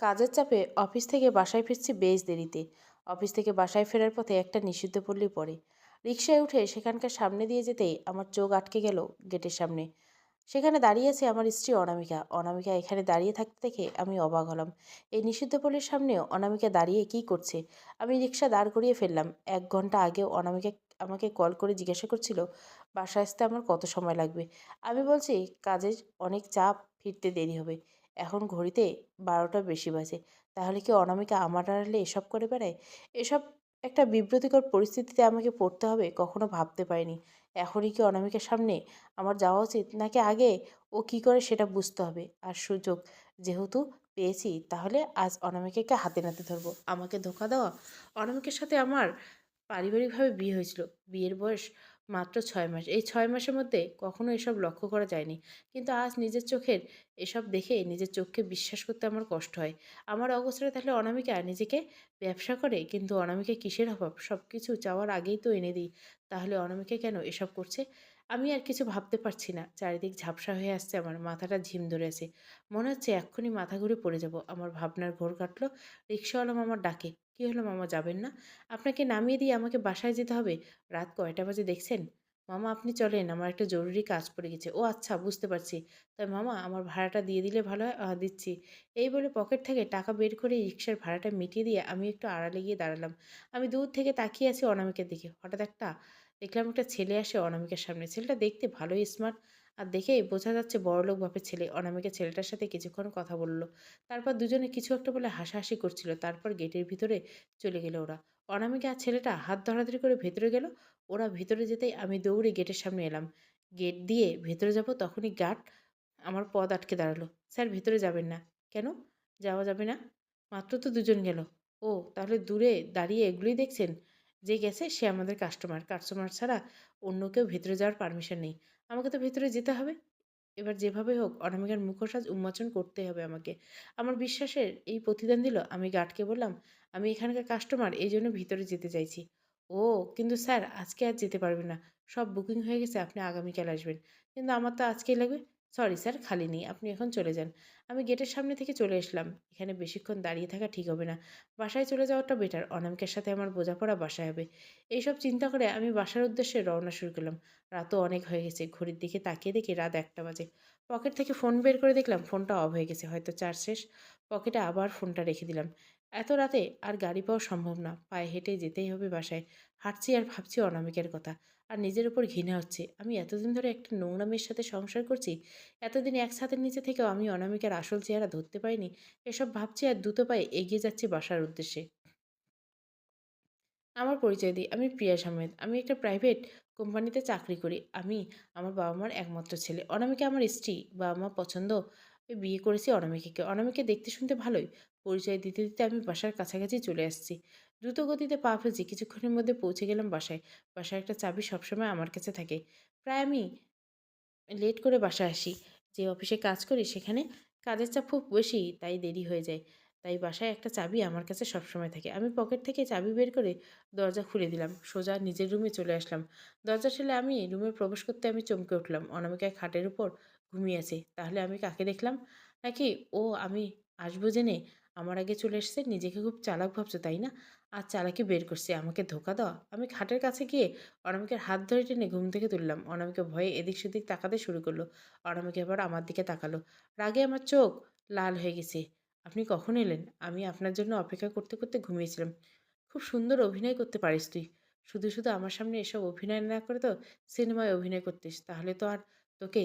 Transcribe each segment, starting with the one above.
কাজের চাপে অফিস থেকে বাসায় ফিরছি বেশ দেরিতে। অফিস থেকে বাসায় ফেরার পথে একটা নিষিদ্ধ পল্লী পড়ে। রিক্সায় উঠে সেখানকার সামনে দিয়ে যেতেই আমার চোখ আটকে গেল গেটের সামনে। সেখানে দাঁড়িয়ে আছে আমার স্ত্রী অনামিকা। অনামিকা এখানে দাঁড়িয়ে থাকতে দেখে আমি অবাক হলাম। এই নিষিদ্ধ পল্লীর সামনেও অনামিকা দাঁড়িয়ে কি করছে? আমি রিক্সা দাঁড় করিয়ে ফেললাম। এক ঘণ্টা আগেও অনামিকা আমাকে কল করে জিজ্ঞাসা করছিল, বাসায় আসতে আমার কত সময় লাগবে? আমি বলছি, কাজের অনেক চাপ, ফিরতে দেরি হবে। এখন ঘড়িতে বারোটা বেশি বাজে। তাহলে কি অনামিকা আমার আড়ালে এসব করে বেড়ায়? এসব একটা বিব্রতিকর পরিস্থিতিতে আমাকে পড়তে হবে? কখনো ভাবতে পারিনি। এখনই কি অনামিকার সামনে আমার যাওয়া উচিত? নাকি আগে ও কি করে সেটা বুঝতে হবে? আর সুযোগ যেহেতু পেয়েছি, তাহলে আজ অনামিকাকে হাতে নাতে ধরবো। আমাকে ধোকা দেওয়া? অনামিকার সাথে আমার পারিবারিকভাবে বিয়ে হয়েছিল। বিয়ের বয়স মাত্র ছয় মাস। এই ছয় মাসের মধ্যে কখনো এসব লক্ষ্য করা যায়নি। কিন্তু আজ নিজের চোখের এসব দেখে নিজের চোখকে বিশ্বাস করতে আমার কষ্ট হয়। আমার অবস্থায় তাহলে অনামিকা নিজেকে ব্যবসা করে, কিন্তু অনামিকা কিসের অভাব? সব কিছু চাওয়ার আগেই তো এনে দিই। তাহলে অনামিকা কেন এসব করছে? আমি আর কিছু ভাবতে পারছি না। চারিদিক ঝাপসা হয়ে আসছে, আমার মাথাটা ঝিম ধরে আছে। মনে হচ্ছে এক্ষুনি মাথা ঘুরে পড়ে যাব। আমার ভাবনার ঘোর কাটলো। রিক্সাওয়ালা আমার ডাকে কী হলো মামা যাবেন না? আপনাকে নামিয়ে দিয়ে আমাকে বাসায় যেতে হবে? রাত কয়টা বাজে দেখছেন? মামা আপনি চলেন, আমার একটা জরুরি কাজ পড়ে গেছে। ও আচ্ছা বুঝতে পারছি। তাই মামা আমার ভাড়াটা দিয়ে দিলে ভালো হয়? দিচ্ছি। এই বলে পকেট থেকে টাকা বের করে রিক্সার ভাড়াটা মিটিয়ে দিয়ে আমি একটু আড়ালে গিয়ে দাঁড়ালাম। আমি দূর থেকে তাকিয়ে আছি অনামিকার দিকে। হঠাৎ একটা দেখলাম একটা ছেলে আসে অনামিকার সামনে। ছেলেটা দেখতে ভালোই স্মার্ট আর দেখে বোঝা যাচ্ছে বড়লোক বাপের ছেলে। অনামিকা ছেলেটার সাথে কিছুক্ষণ কথা বলল। তারপর দুজনে কিছু একটা বলে হাসাহাসি করছিল। তারপর গেটের ভিতরে চলে গেল ওরা। অনামিকা আর ছেলেটা হাত ধরাধরি করে ভেতরে গেল। ওরা ভেতরে যেতেই আমি দৌড়ে গেটের সামনে এলাম। গেট দিয়ে ভেতরে যাব তখনই গার্ড আমার পদ আটকে দাঁড়াল। স্যার, ভেতরে যাবেন না। কেন? যাওয়া যাবে না। মাত্র তো দুজন গেল। ও, তাহলে দূরে দাঁড়িয়ে এগুলোই দেখছেন? যে গেছে সে আমাদের কাস্টমার কাস্টমার ছাড়া অন্য কেউ ভেতরে যাওয়ার পারমিশন নেই। আমাকে তো ভেতরে যেতে হবে। এবার যেভাবে হোক অনামিকার মুখোশাজ উন্মোচন করতে হবে আমাকে। আমার বিশ্বাসের এই প্রতিদান দিল, আমি গার্ডকে বললাম, আমি এখানকার কাস্টমার এই জন্য ভিতরে যেতে চাইছি। ও, কিন্তু স্যার, আজকে আর যেতে পারবে না। সব বুকিং হয়ে গেছে, আপনি আগামীকাল আসবেন। কিন্তু আমার তো আজকেই লাগবে। সরি স্যার, খালি নেই। আপনি এখন চলে যান। আমি গেটের সামনে থেকে চলে আসলাম। এখানে বেশিক্ষণ দাঁড়িয়ে থাকা ঠিক হবে না। বাসায় চলে যাওয়াটা বেটার অনামিকার সাথে আমার বোঝাপড়া বাসায় হবে। এইসব চিন্তা করে আমি বাসার উদ্দেশ্যে রওনা শুরু করলাম। রাতও অনেক হয়ে গেছে। ঘড়ির দিকে তাকিয়ে দেখি রাত একটা বাজে। পকেট থেকে ফোন বের করে দেখলাম ফোনটা অফ হয়ে গেছে। হয়তো চার্জ শেষ। পকেটে আবার ফোনটা রেখে দিলাম। এত রাতে আর গাড়ি পাওয়া সম্ভব না। পায়ে হেঁটে যেতেই হবে বাসায়। হাঁটছি আর ভাবছি অনামিকের কথা। আর নিজের উপর ঘৃণা হচ্ছে। আমি এতদিন ধরে একটা নোংরা মেয়ের সাথে সংসার করছি। এতদিন এক ছাদের নিচে থেকেও আমি অনামিকার আসল চেহারা ধরতে পারিনি। এসব ভাবছি আর দ্রুত পায়ে এগিয়ে যাচ্ছি বাসার উদ্দেশ্যে। আমার পরিচয় দিই। আমি প্রিয়া সামেদ আমি একটা প্রাইভেট কোম্পানিতে চাকরি করি। আমি আমার বাবা মার একমাত্র ছেলে। অনামিকা আমার স্ত্রী। বাবা মা পছন্দ বিয়ে করেছি অনামিকাকে। অনামিকা দেখতে শুনতে ভালোই। পরিচয় দিতে দিতে আমি বাসার কাছাকাছি চলে আসছি। দ্রুত গতিতে পা ফেলছি। কিছুক্ষণের মধ্যে পৌঁছে গেলাম বাসায়। বাসায় একটা চাবি সবসময় আমার কাছে থাকে। প্রায় আমি লেট করে বাসায় আসি। যে অফিসে কাজ করি সেখানে কাজের চাপ খুব বেশি, তাই দেরি হয়ে যায়। তাই বাসায় একটা চাবি আমার কাছে সবসময় থাকে। আমি পকেট থেকে চাবি বের করে দরজা খুলে দিলাম। সোজা নিজের রুমে চলে আসলাম। দরজা ঠেলে আমি রুমে প্রবেশ করতে আমি চমকে উঠলাম। অনামিকায় খাটের উপর ঘুমিয়ে আছে। তাহলে আমি কাকে দেখলাম? নাকি ও আমি আসব জেনে আমার আগে চলে এসছে, নিজেকে খুব চালাক ভাবছ, তাই না? আর চালাকি বের করছে, আমাকে ধোকা দেওয়া। আমি খাটের কাছে গিয়ে অনামিকার হাত ধরে টেনে ঘুম থেকে তুললাম। অনামিকা ভয়ে এদিক সেদিক তাকাতে শুরু করল। অনামিকা এবার আমার দিকে তাকালো। রাগে আমার চোখ লাল হয়ে গেছে। আপনি কখন এলেন? আমি আপনার জন্য অপেক্ষা করতে করতে ঘুমিয়েছিলাম। খুব সুন্দর অভিনয় করতে পারিস তুই। শুধু শুধু আমার সামনে এসব অভিনয় না করে তো সিনেমায় অভিনয় করতিস, তাহলে তো আর তোকে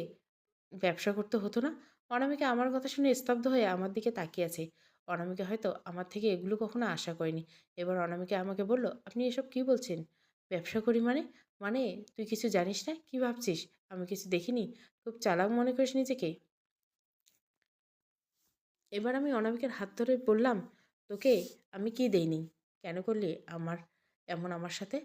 ব্যবসা করতে হতো না? অনামিকা আমার কথা শুনে স্তব্ধ হয়ে আমার দিকে তাকিয়ে আছে। অনামিকা হয়তো আমার থেকে এগুলো কখনো আশা করেনি। এবার অনামিকা আমাকে বলল, আপনি এসব কি বলছেন? ব্যবসা করি মানে? মানে তুই কিছু জানিস না? কি ভাবছিস? আমি কিছু দেখিনি? খুব চালাক মনে করিস নিজেকে? এবার আমি অনামিকার হাত ধরে বললাম, তোকে আমি কি দেইনি? কেন করলি আমার, এমন আমার সাথে?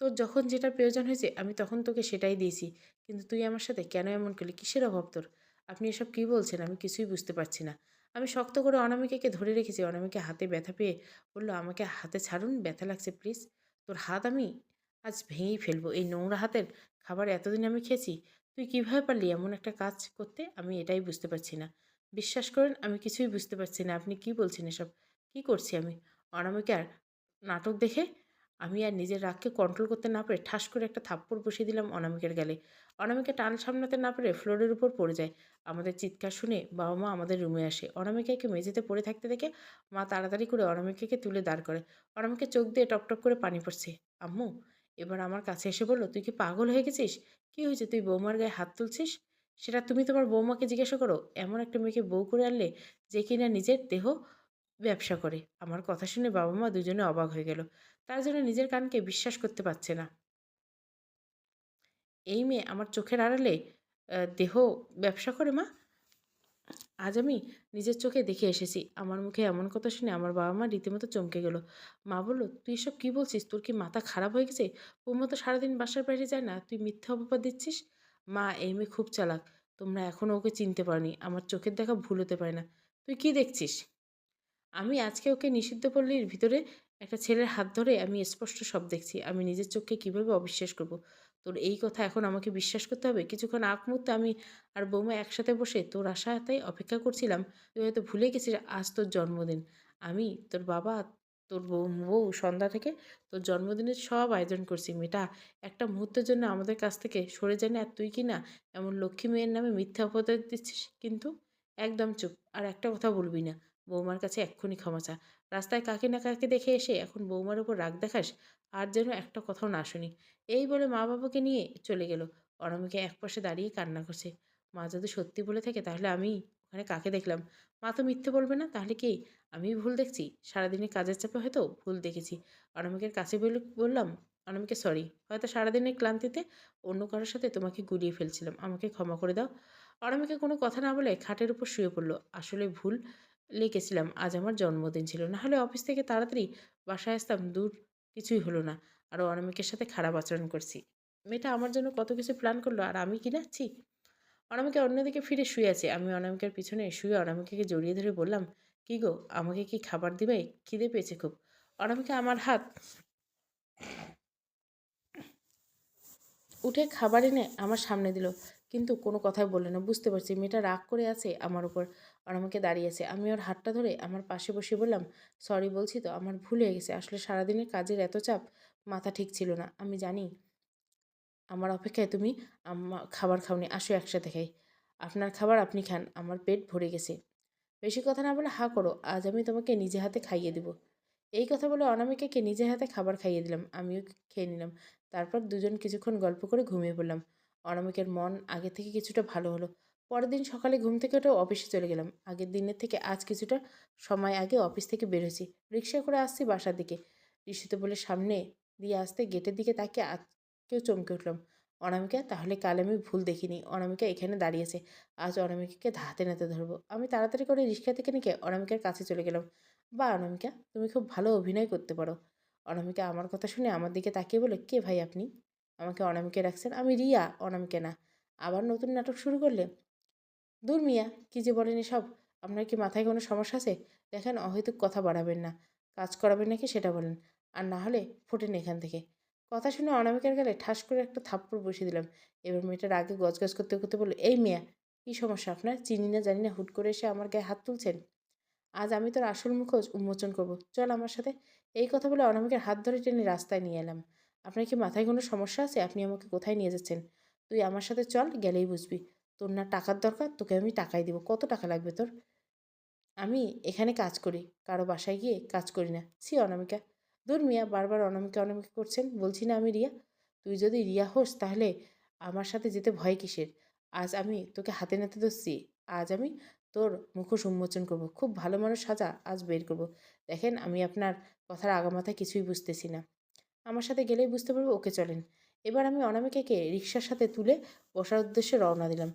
তোর যখন যেটা প্রয়োজন হয়েছে, আমি তখন তোকে সেটাই দিয়েছি। কিন্তু তুই আমার সাথে কেন এমন করলি? কিসের অভাব তোর? আপনি এসব কী বলছেন? আমি কিছুই বুঝতে পারছি না। আমি শক্ত করে অনামিকাকে ধরে রেখেছি? অনামিকা হাতে ব্যথা পেয়ে বলল, আমাকে হাতে ছাড়ুন, ব্যথা লাগছে প্লিজ তোর হাত আমি আজ ভেঙেই ফেলব। এই নোংরা হাতের খাবার এতদিন আমি খেয়েছি, তুই কীভাবে পারলি এমন একটা কাজ করতে? আমি এটাই বুঝতে পারছি না। বিশ্বাস করেন, আমি কিছুই বুঝতে পারছি না। আপনি কি বলছেন এসব? কি করছি আমি? অনামিকার নাটক দেখে আমি আর নিজের রাগকে কন্ট্রোল করতে না পেরে ঠাস করে একটা থাপ্পড় বসিয়ে দিলাম অনামিকের গালে। অনামিকা টান সামলাতে না পেরে ফ্লোরের উপর পড়ে যায়। আমাদের চিৎকার শুনে বাবা মা আমাদের রুমে আসে। অনামিকাকে মেঝেতে পড়ে থাকতে দেখে মা তাড়াতাড়ি করে অনামিকাকে তুলে দাঁড় করে। অনামিকা চোখ দিয়ে টপ টপ করে পানি পড়ছে। আম্মু, এবার আমার কাছে এসে বলল তুই কি পাগল হয়ে গেছিস? কি হয়েছে? তুই বৌমার গায়ে হাত তুলছিস? সেটা তুমি তোমার বৌমাকে জিজ্ঞাসা করো। এমন একটা মেয়েকে বউ করে আনলে যে কিনা নিজের দেহ ব্যবসা করে। আমার কথা শুনে বাবা মা দুজনে অবাক হয়ে গেল। তার জন্য নিজের কানকে বিশ্বাস করতে পারছে না। এই মেয়ে আমার চোখের আড়ালে দেহ ব্যবসা করে মা? আজ আমি নিজের চোখে দেখে এসেছি। আমার মুখে এমন কথা শুনে আমার বাবা মা রীতিমতো চমকে গেল। মা বলল, তুই এসব কী বলছিস? তোর কি মাথা খারাপ হয়ে গেছে? বৌমা তো সারাদিন বাসার বাইরে যায় না? তুই মিথ্যা অপবাদ দিচ্ছিস? মা, এই মেয়ে খুব চালাক। তোমরা এখনও ওকে চিনতে পারনি। আমার চোখের দেখা ভুল হতে পারে না। তুই কি দেখছিস? আমি আজকে ওকে নিষিদ্ধ পল্লীর ভিতরে একটা ছেলের হাত ধরে আমি স্পষ্ট সব দেখছি। আমি নিজের চোখকে কীভাবে অবিশ্বাস করব? তোর এই কথা এখন আমাকে বিশ্বাস করতে হবে? কিছুক্ষণ আগ মুহূর্তে আমি আর বৌমা একসাথে বসে তোর আশাতেই অপেক্ষা করছিলাম। তুই হয়তো ভুলে গেছিস আজ তোর জন্মদিন। আমি, তোর বাবা, তোর বউ সন্ধ্যা থেকে তোর জন্মদিনের সব আয়োজন করছি। মেয়েটা একটা মুহূর্তের জন্য আমাদের কাছ থেকে সরে যায়নি আর তুই কি না এমন লক্ষ্মী মেয়ের নামে মিথ্যা অপবাদ দিচ্ছিস? কিন্তু একদম চুপ। আর একটা কথা বলবি না। বৌমার কাছে এক্ষুনি ক্ষমা চা। রাস্তায় কাকে না কাকে দেখে এসে এখন বৌমার উপর রাগ দেখাস, আর যেন একটা কথাও না শুনি। এই বলে মা বাবাকে নিয়ে চলে গেল। অনামিকা এক পাশে দাঁড়িয়ে কান্না করছে। মা যদি সত্যি বলে থাকে তাহলে আমি ওখানে কাকে দেখলাম? মা তো মিথ্যে বলবে না, তাহলে কি? আমি ভুল দেখছি? সারাদিনে কাজের চাপে হয়তো ভুল দেখেছি। অনামিকের কাছে বলে, বললাম, অনামিকা সরি হয়তো সারাদিনের ক্লান্তিতে অন্য কারোর সাথে তোমাকে গুলিয়ে ফেলছিলাম। আমাকে ক্ষমা করে দাও। অনামিকা কোনো কথা না বলে খাটের উপর শুয়ে পড়ল। আসলে ভুল লিখেছিলাম, আজ আমার জন্মদিন ছিল। না হলে অফিস থেকে তাড়াতাড়ি বাসায় আসতাম, দূর কিছুই হলো না। আরও অনামিকের সাথে খারাপ আচরণ করছি। মেয়েটা আমার জন্য কত কিছু প্ল্যান করল, আর আমি কি নাচ্ছি? অনামিকা অন্যদিকে ফিরে শুয়ে আছে। আমি অনামিকার পিছনে শুয়ে অনামিকাকে জড়িয়ে ধরে বললাম, কি গো, আমাকে কি খাবার দিবে? খিদে পেয়েছে খুব। অনামিকা আমার হাত উঠে খাবার এনে আমার সামনে দিল, কিন্তু কোনো কথাই বলল না। বুঝতে পারছি মেয়েটা রাগ করে আছে আমার উপর। আর আমাকে দাঁড়িয়ে আছে আমি ওর হাতটা ধরে আমার পাশে বসে বললাম সরি বলছি তো, আমার ভুল হয়ে গেছে। আসলে সারাদিনের কাজের এত চাপ, মাথা ঠিক ছিল না। আমি জানি আমার অপেক্ষায় তুমি আমা, খাবার খাওনি। আসো একসাথে খাই। আপনার খাবার আপনি খান, আমার পেট ভরে গেছে। বেশি কথা না বলে হা করো, আজ আমি তোমাকে নিজে হাতে খাইয়ে দেবো। এই কথা বলে অনামিকাকে নিজে হাতে খাবার খাইয়ে দিলাম। আমিও খেয়ে নিলাম। তারপর দুজন কিছুক্ষণ গল্প করে ঘুমিয়ে পড়লাম। অনামিকের মন আগে থেকে কিছুটা ভালো হলো। পরের দিন সকালে ঘুম থেকে উঠে অফিসে চলে গেলাম। আগের দিনের থেকে আজ কিছুটা সময় আগে অফিস থেকে বেরোছি রিক্সা করে আসছি বাসার দিকে। ঋষিতে বলে সামনে দিয়ে আসতে গেটের দিকে তাকে আজকেও চমকে উঠলাম অনামিকা, তাহলে কাল আমি ভুল দেখিনি। অনামিকা এখানে দাঁড়িয়েছে আজ অনামিকাকে হাতে নাতে ধরবো। আমি তাড়াতাড়ি করে রিক্সা থেকে নিকে অনামিকার কাছে চলে গেলাম। বা, অনামিকা, তুমি খুব ভালো অভিনয় করতে পারো। অনামিকা আমার কথা শুনে আমার দিকে তাকিয়ে বলে কে ভাই আপনি? আমাকে অনামিকে রাখছেন আমি রিয়া, অনামিকে না। আবার নতুন নাটক শুরু করলে দূর মিয়া, কী যে বলেন এসব? আপনার কি মাথায় কোনো সমস্যা আছে? দেখেন, অহেতুক কথা বাড়াবেন না। কাজ করাবেন নাকি সেটা বলেন। আর না হলে ফোটেন এখান থেকে। কথা শুনে অনামিকার গেলে ঠাস করে একটা থাপ্পড় বসিয়ে দিলাম। এবার মেয়েটার আগে গজগজ করতে করতে বলল, এই মিয়া, কী সমস্যা আপনার? চিনি না জানি না, হুট করে এসে আমার গায়ে হাত তুলছেন? আজ আমি তোর আসল মুখোশ উন্মোচন করব। চল আমার সাথে। এই কথা বলে অনামিকার হাত ধরে টেনে রাস্তায় নিয়ে এলাম। আপনার কি মাথায় কোনো সমস্যা আছে? আপনি আমাকে কোথায় নিয়ে যাচ্ছেন? তুই আমার সাথে চল, গেলেই বুঝবি। তোর না টাকার দরকার? তোকে আমি টাকাই দিব। কত টাকা লাগবে তোর? আমি এখানে কাজ করি। কারও বাসায় গিয়ে কাজ করি না। সি অনামিকা। দূর মিয়া, বারবার অনামিকা অনামিকা করছেন। বলছি না আমি রিয়া। তুই যদি রিয়া হোস তাহলে আমার সাথে যেতে ভয় কিসের? আজ আমি তোকে হাতে নাতে ধরছি। আজ আমি তোর মুখোশ উন্মোচন করব। খুব ভালো মানুষ সাজা আজ বের করব। দেখেন আমি আপনার কথার আগামাথায় কিছুই বুঝতেছি না। আমার সাথে গেলেই বুঝতে পারব ওকে চলেন। এবার আমি অনামিকাকে রিক্সার সাথে তুলে বসার উদ্দেশ্যে রওনা দিলাম।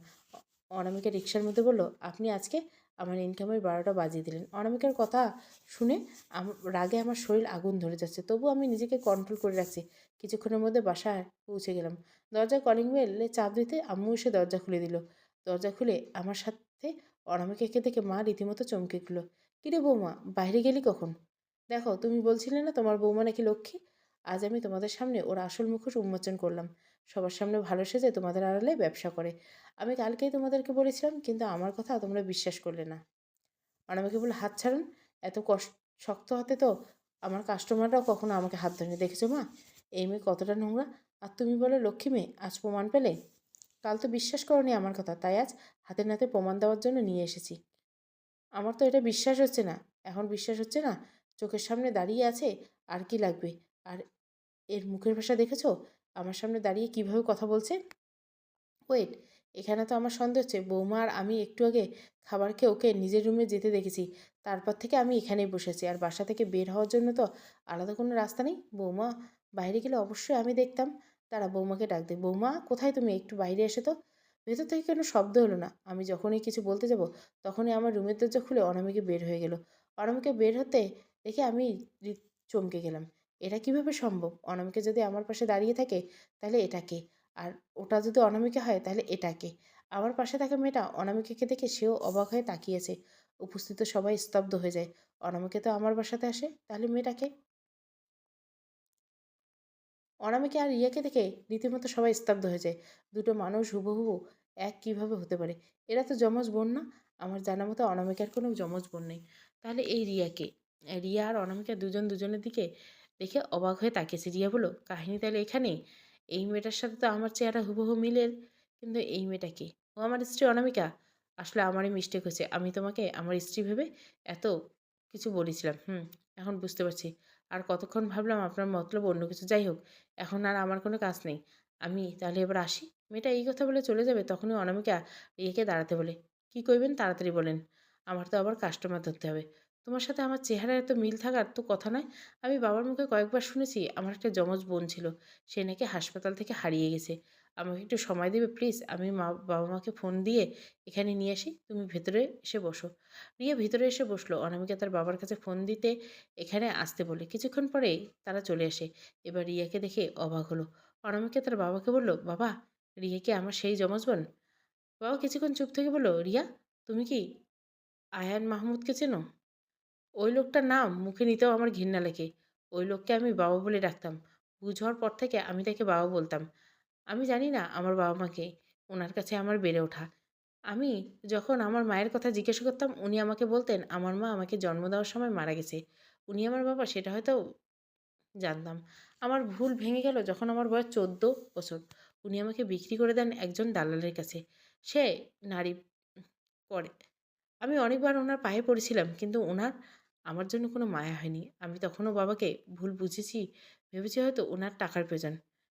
অনামিকা রিক্সার মধ্যে বলল, আপনি আজকে আমার ইনকামের বারোটা বাজিয়ে দিলেন। অনামিকার কথা শুনে রাগে আমার শরীর আগুন ধরে যাচ্ছে। তবু আমি নিজেকে কন্ট্রোল করে রাখছি। কিছুক্ষণের মধ্যে বাসায় পৌঁছে গেলাম। দরজায় কলিং বেলে চাপ দিতে আম্মু এসে দরজা খুলে দিল। দরজা খুলে আমার সাথে অনামিকাকে দেখে মা রীতিমতো চমকে গেল কিরে বৌমা, বাইরে গেলি কখন? দেখো, তুমি বলছিলে না তোমার বৌমা নাকি লক্ষ্মী? আজ আমি তোমাদের সামনে ওর আসল মুখোশ উন্মোচন করলাম। সবার সামনে ভালো সেজে তোমাদের আড়ালে ব্যবসা করে। আমি কালকেই তোমাদেরকে বলেছিলাম, কিন্তু আমার কথা তোমরা বিশ্বাস করলে না। অনামিকা বলে, হাত ছাড়ুন, এত কষ্ট শক্ত হাতে তো আমার কাস্টমাররাও কখনো আমাকে হাত ধরেনি। দেখেছ মা? এই মেয়ে কতটা নোংরা। আর তুমি বলো, লক্ষ্মী মেয়ে, আজ প্রমাণ পেলে? কাল তো বিশ্বাস করনি আমার কথা, তাই আজ হাতে নাতে প্রমাণ দেওয়ার জন্য নিয়ে এসেছি। আমার তো এটা বিশ্বাস হচ্ছে না। এখন বিশ্বাস হচ্ছে না, চোখের সামনে দাঁড়িয়ে আছে আর কি লাগবে? আর এর মুখের ভাষা দেখেছ? আমার সামনে দাঁড়িয়ে কীভাবে কথা বলছে? ওয়েট, এখানে তো আমার সন্দেহ হচ্ছে, বৌমা আর আমি একটু আগে খাবার খেয়ে ওকে নিজের রুমে যেতে দেখেছি। তারপর থেকে আমি এখানেই বসেছি আর বাসা থেকে বের হওয়ার জন্য তো আলাদা কোনো রাস্তা নেই। বৌমা বাইরে গেলে অবশ্যই আমি দেখতাম। তারা বৌমাকে ডাক দে। বৌমা, কোথায় তুমি? একটু বাইরে এসে তো। ভেতর থেকে কোনো শব্দ হলো না। আমি যখনই কিছু বলতে যাব, তখনই আমার রুমের দরজা খুলে অনামিকে বের হয়ে গেল। অনামিকে বের হতে দেখে আমি চমকে গেলাম। এটা কীভাবে সম্ভব? অনামিকা যদি আমার পাশে দাঁড়িয়ে থাকে, তাহলে এটাকে আর ওটা যদি অনামিকা হয়, তাহলে এটাকে আমার পাশে থাকা মেয়েটা অনামিকাকে দেখে সেও অবাক হয়ে তাকিয়েছে। উপস্থিত সবাই স্তব্ধ হয়ে যায়। অনামিকা তো আমার বাসাতে আসে, তাহলে মেয়েটাকে অনামিকা আর রিয়াকে দেখে রীতিমতো সবাই স্তব্ধ হয়ে যায়। দুটো মানুষ হুবহু এক কীভাবে হতে পারে? এরা তো যমজ বোন না? আমার জানা মতো অনামিকার কোনো যমজ বোন নেই। তাহলে এই রিয়াকে রিয়া আর অনামিকা দুজন দুজনের দিকে দেখে অবাক হয়ে তাকিয়েছে রিয়া বলো কাহিনী তাহলে এখানেই? এই মেয়েটার সাথে তো আমার চেহারা হুবহু মিলের। কিন্তু এই মেয়েটা কি? ও আমার স্ত্রী অনামিকা? আসলে আমারই মিস্টেক হয়েছে। আমি তোমাকে আমার স্ত্রী ভেবে এত কিছু বলেছিলাম। হুম, এখন বুঝতে পারছি। আর কতক্ষণ ভাবলাম আপনার মতলব অন্য কিছু। যাই হোক, এখন আর আমার কোনো কাজ নেই। আমি তাহলে এবার আসি? মেয়েটা এই কথা বলে চলে যাবে, তখনই অনামিকা রিয়াকে দাঁড়াতে বলে, কি করবেন? তাড়াতাড়ি বলেন। আমার তো আবার কাস্টমার ধরতে হবে। তোমার সাথে আমার চেহারা এত মিল থাকার তো কথা নয়। আমি বাবার মুখে কয়েকবার শুনেছি আমার একটা যমজ বোন ছিল। সে নাকি হাসপাতাল থেকে হারিয়ে গেছে। আমাকে একটু সময় দেবে, প্লিজ? আমি মা, বাবা মাকে ফোন দিয়ে এখানে নিয়ে আসি। তুমি ভেতরে এসে বসো। রিয়া ভেতরে এসে বসল। অনামিকা তার বাবার কাছে ফোন দিতে এখানে আসতে বলে। কিছুক্ষণ পরেই তারা চলে আসে। এবার রিয়াকে দেখে অবাক হলো। অনামিকা তার বাবাকে বলল, বাবা, রিয়া কি আমার সেই যমজ বোন? বাবা কিছুক্ষণ চুপ থেকে বলল, রিয়া, তুমি কি আয়ান মাহমুদকে চেনো? ওই লোকটার নাম মুখে নিতেও আমার ঘৃণা লাগে। ওই লোককে আমি বাবা বলে ডাকতাম। বুঝ হওয়ার পর থেকে আমি তাকে বাবা বলতাম। আমি জানি না আমার বাবা মাকে। ওনার কাছে আমার বেড়ে ওঠা। আমি যখন আমার মায়ের কথা জিজ্ঞেস করতাম, উনি আমাকে বলতেন, আমার মা আমাকে জন্ম দেওয়ার সময় মারা গেছে। উনি আমার বাবা, সেটা হয়তো জানতাম। আমার ভুল ভেঙে গেল যখন আমার বয়স চোদ্দ বছর। উনি আমাকে বিক্রি করে দেন একজন দালালের কাছে। সে নারী করে। আমি অনেকবার ওনার পায়ে পড়েছিলাম, কিন্তু ওনার আমার জন্য কোনো মায়া হয়নি। আমি তখনও বাবাকে ভুল বুঝেছি, ভেবেছি হয়তো ওনার টাকার প্রয়োজন।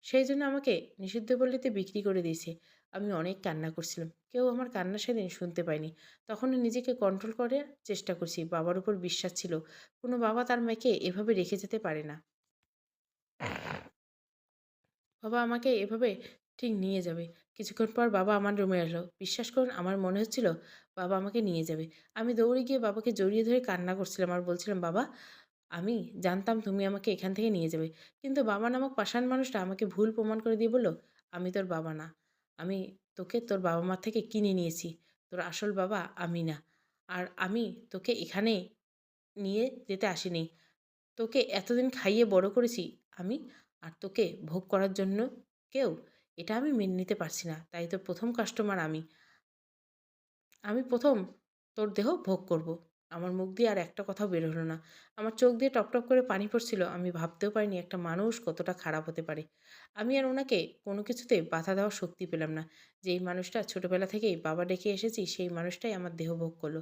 সেই জন্য আমাকে নিষিদ্ধ পল্লীতে বিক্রি করে দিয়েছে। আমি অনেক কান্না করছিলাম। কেউ আমার কান্না সেদিন শুনতে পায়নি। তখন নিজেকে কন্ট্রোল করার চেষ্টা করছি। বাবার উপর বিশ্বাস ছিল। কোনো বাবা তার মেয়েকে এভাবে রেখে যেতে পারে না। বাবা আমাকে এভাবে ঠিক নিয়ে যাবে। কিছুক্ষণ পর বাবা আমার রুমে আসলো। বিশ্বাস করুন, আমার মনে হচ্ছিল বাবা আমাকে নিয়ে যাবে। আমি দৌড়ে গিয়ে বাবাকে জড়িয়ে ধরে কান্না করছিলাম আর বলছিলাম, বাবা, আমি জানতাম তুমি আমাকে এখান থেকে নিয়ে যাবে। কিন্তু বাবা নামক পাষাণ মানুষটা আমাকে ভুল প্রমাণ করে দিয়ে বলল, আমি তোর বাবা না। আমি তোকে তোর বাবা মার থেকে কিনে নিয়েছি। তোর আসল বাবা আমি না। আর আমি তোকে এখানে নিয়ে যেতে আসিনি। তোকে এতদিন খাইয়ে বড় করেছি আমি আর তোকে ভোগ করার জন্য কেউ এটা আমি মেনে নিতে পারছি না। তাই তো প্রথম কাস্টমার আমি। আমি প্রথম তোর দেহ ভোগ করব। আমার মুখ দিয়ে আর একটা কথাও বের হলো না। আমার চোখ দিয়ে টপটপ করে পানি পড়ছিল। আমি ভাবতেও পারিনি একটা মানুষ কতটা খারাপ হতে পারে। আমি আর ওনাকে কোনো কিছুতে বাধা দেওয়ার শক্তি পেলাম না। যেই মানুষটা ছোটোবেলা থেকেই বাবা ডেকে এসেছি, সেই মানুষটাই আমার দেহ ভোগ করল।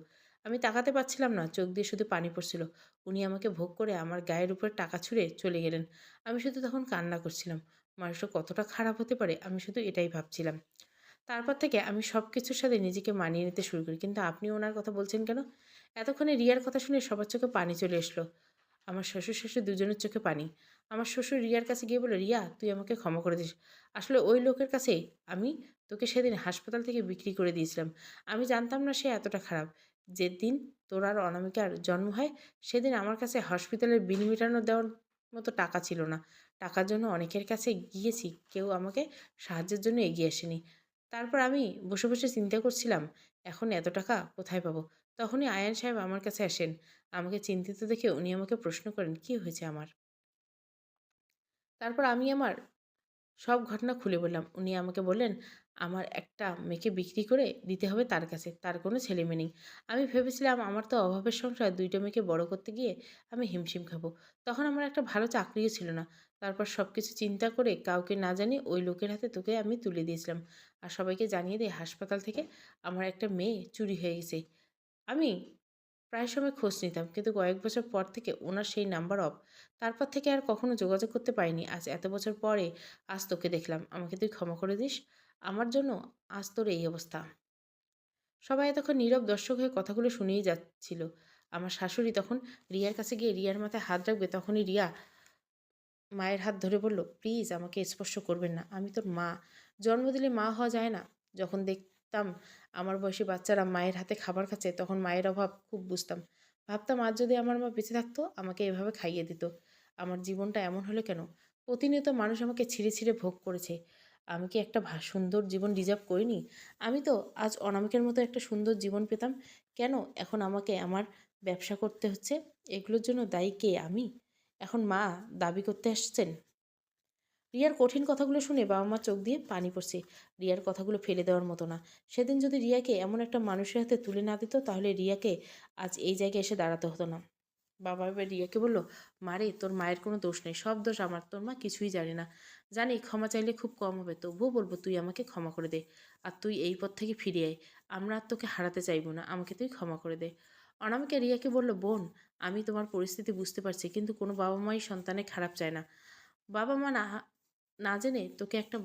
আমি তাকাতে পারছিলাম না, চোখ দিয়ে শুধু পানি পড়ছিল। উনি আমাকে ভোগ করে আমার গায়ের উপর টাকা ছুঁড়ে চলে গেলেন। আমি শুধু তখন কান্না করছিলাম। মানুষটা কতটা খারাপ হতে পারে, আমি শুধু এটাই ভাবছিলাম। তারপর থেকে আমি সব কিছুর সাথে নিজেকে মানিয়ে নিতে শুরু করি। কিন্তু আপনি ওনার কথা বলছেন কেন? এতক্ষণে রিয়ার কথা শুনে সবার চোখে পানি চলে এসলো। আমার শ্বশুর শ্বশুর দুজনের চোখে পানি। আমার শ্বশুর রিয়ার কাছে গিয়ে বলে রিয়া, তুই আমাকে ক্ষমা করে দিস। আসলে ওই লোকের কাছে আমি তোকে সেদিন হাসপাতাল থেকে বিক্রি করে দিয়েছিলাম। আমি জানতাম না সে এতটা খারাপ। যেদিন তোর আর অনামিকার জন্ম হয়, সেদিন আমার কাছে হসপিটালের বিল মেটানো দেওয়ার মতো টাকা ছিল না। টাকার জন্য অনেকের কাছে গিয়েছি। কেউ আমাকে সাহায্যের জন্য এগিয়ে আসেনি। তারপর আমি বসে বসে চিন্তা করছিলাম, এখন এত টাকা কোথায় পাবো? তখনই আয়ান সাহেব আমার কাছে আসেন। আমাকে চিন্তিত দেখে উনি আমাকে প্রশ্ন করেন, কি হয়েছে আমার? তারপর আমি আমার সব ঘটনা খুলে বললাম। উনি আমাকে বললেন, আমার একটা মেয়েকে বিক্রি করে দিতে হবে তার কাছে, তার কোনো ছেলে মেয়ে নেই। আমি ভেবেছিলাম, আমার তো অভাবের সংসার, দুইটা মেয়েকে বড় করতে গিয়ে আমি হিমশিম খাব। তখন আমার একটা ভালো চাকরিও ছিল না। তারপর সব কিছু চিন্তা করে কাউকে না জানি ওই লোকের হাতে তোকে আমি তুলে দিয়েছিলাম। আর সবাইকে জানিয়ে দিয়ে হাসপাতাল থেকে আমার একটা মেয়ে চুরি হয়ে গেছে। আমি প্রায় সময় খোঁজ নিতাম। কিন্তু কয়েক বছর পর থেকে ওনার সেই নাম্বার অফ তারপর থেকে আর কখনো যোগাযোগ করতে পারিনি। আজ এত বছর পরে আজ তোকে দেখলাম। আমাকে তুই ক্ষমা করে দিস। আমার জন্য আজ তোর এই অবস্থা। সবাই এতক্ষণ নীরব দর্শক হয়ে কথাগুলো শুনেই যাচ্ছিল। আমার শাশুড়ি তখন রিয়ার কাছে গিয়ে রিয়ার মাথায় হাত রাখবে তখনই রিয়া মায়ের হাত ধরে বলল, প্লিজ আমাকে স্পর্শ করবেন না। আমি তোর মা। জন্ম দিলে মা হওয়া যায় না। যখন দেখতাম আমার বয়সী বাচ্চারা মায়ের হাতে খাবার খাচ্ছে, তখন মায়ের অভাব খুব বুঝতাম। ভাবতাম আজ যদি আমার মা বেঁচে থাকতো, আমাকে এভাবে খাইয়ে দিত। আমার জীবনটা এমন হলো কেন? প্রতিনিয়ত মানুষ আমাকে ছিঁড়ে ছিঁড়ে ভোগ করেছে। আমি কি একটা সুন্দর জীবন ডিজার্ভ করিনি? আমি তো আজ অনামিকের মতো একটা সুন্দর জীবন পেতাম। কেন এখন আমাকে আমার ব্যবসা করতে হচ্ছে? এগুলোর জন্য দায়ী কে আমি? এখন মা দাবি করতে আসছেন রিয়ার কঠিন কথাগুলো শুনে বাবা মা চোখ দিয়ে পানি পড়ছে। রিয়ার কথাগুলো ফেলে দেওয়ার মতো না। সেদিন যদি রিয়াকে এমন একটা মানুষের হাতে তুলে না দিত, তাহলে রিয়াকে আজ এই জায়গায় এসে দাঁড়াতে হতো না। বাবা এবার রিয়াকে বলল মারে তোর মায়ের কোনো দোষ নেই, সব দোষ আমার। তোর মা কিছুই জানে না। জানি ক্ষমা চাইলে খুব কম হবে, তবুও বলব তুই আমাকে ক্ষমা করে দে। আর তুই এই পথ থেকে ফিরে আয়। আমরা আর তোকে হারাতে চাইব না, আমাকে তুই ক্ষমা করে দে। অনামিকা রিয়াকে বলল, বোন, আমি তোমার পরিস্থিতি বুঝতে পারছি, কিন্তু কোনো বাবা মাই সন্তানে খারাপ চায় না। বাবা মা না না জেনে তোকে একটা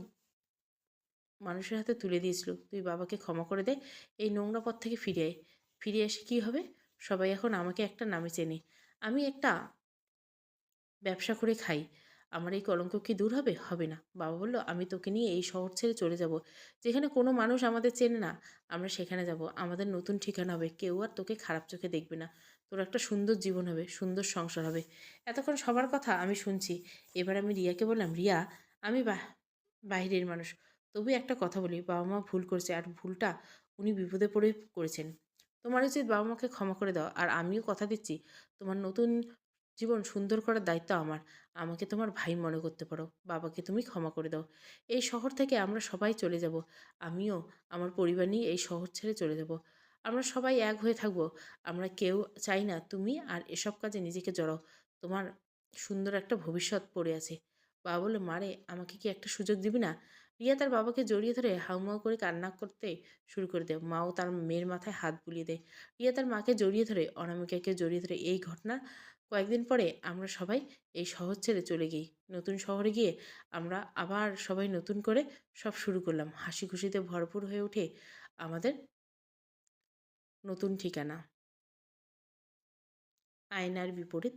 মানুষের হাতে তুলে দিয়েছিল। তুই বাবাকে ক্ষমা করে দে, এই নোংরা পথ থেকে ফিরে আয়। ফিরে এসে কী হবে? সবাই এখন আমাকে একটা নামে চেনে। আমি একটা ব্যবসা করে খাই। আমার এই কলঙ্ক কি দূর হবে? হবে না। বাবা বলল, আমি তোকে নিয়ে এই শহর ছেড়ে চলে যাব, যেখানে কোনো মানুষ আমাদের চেনে না। আমরা সেখানে যাব। আমাদের নতুন ঠিকানা হবে। কেউ আর তোকে খারাপ চোখে দেখবে না। তোর একটা সুন্দর জীবন হবে। সুন্দর সংসার হবে। এতক্ষণ সবার কথা আমি শুনছি। এবার আমি রিয়াকে বললাম, রিয়া আমি বাইরের মানুষ। তবু একটা কথা বলি বাবা মা ভুল করেছে আর ভুলটা উনি বিপদে পড়ে করেছেন। তোমার উচিত বাবা মাকে ক্ষমা করে দাও আর আমিও কথা দিচ্ছি। তোমার নতুন জীবন সুন্দর করার দায়িত্ব আমার। আমাকে তোমার ভাই মনে করতে পারো। বাবাকে তুমি ক্ষমা করে দাও। এই শহর থেকে আমরা সবাই চলে যাব। আমিও আমার পরিবার নিয়ে এই শহর ছেড়ে চলে যাব। আমরা সবাই এক হয়ে থাকব। আমরা কেউ চাই না তুমি আর এসব কাজে নিজেকে জড়াও। তোমার সুন্দর একটা ভবিষ্যৎ পড়ে আছে। বাবা বলল, মারে, আমাকে কি একটা সুযোগ দিবি না? রিয়া তার বাবাকে জড়িয়ে ধরে হাউমাউ করে কান্না করতে শুরু করে দেয়। মাও তার মেয়ের মাথায় হাত বুলিয়ে দেয়। রিয়া তার মাকে জড়িয়ে ধরে, অনামিকাকে জড়িয়ে ধরে এই ঘটনা। কয়েকদিন পরে আমরা সবাই এই শহর ছেড়ে চলে গিয়ে নতুন শহরে গিয়ে আমরা আবার সবাই নতুন করে সব শুরু করলাম। হাসি খুশিতে ভরপুর হয়ে ওঠে আমাদের নতুন ঠিকানা। আয়নার বিপরীত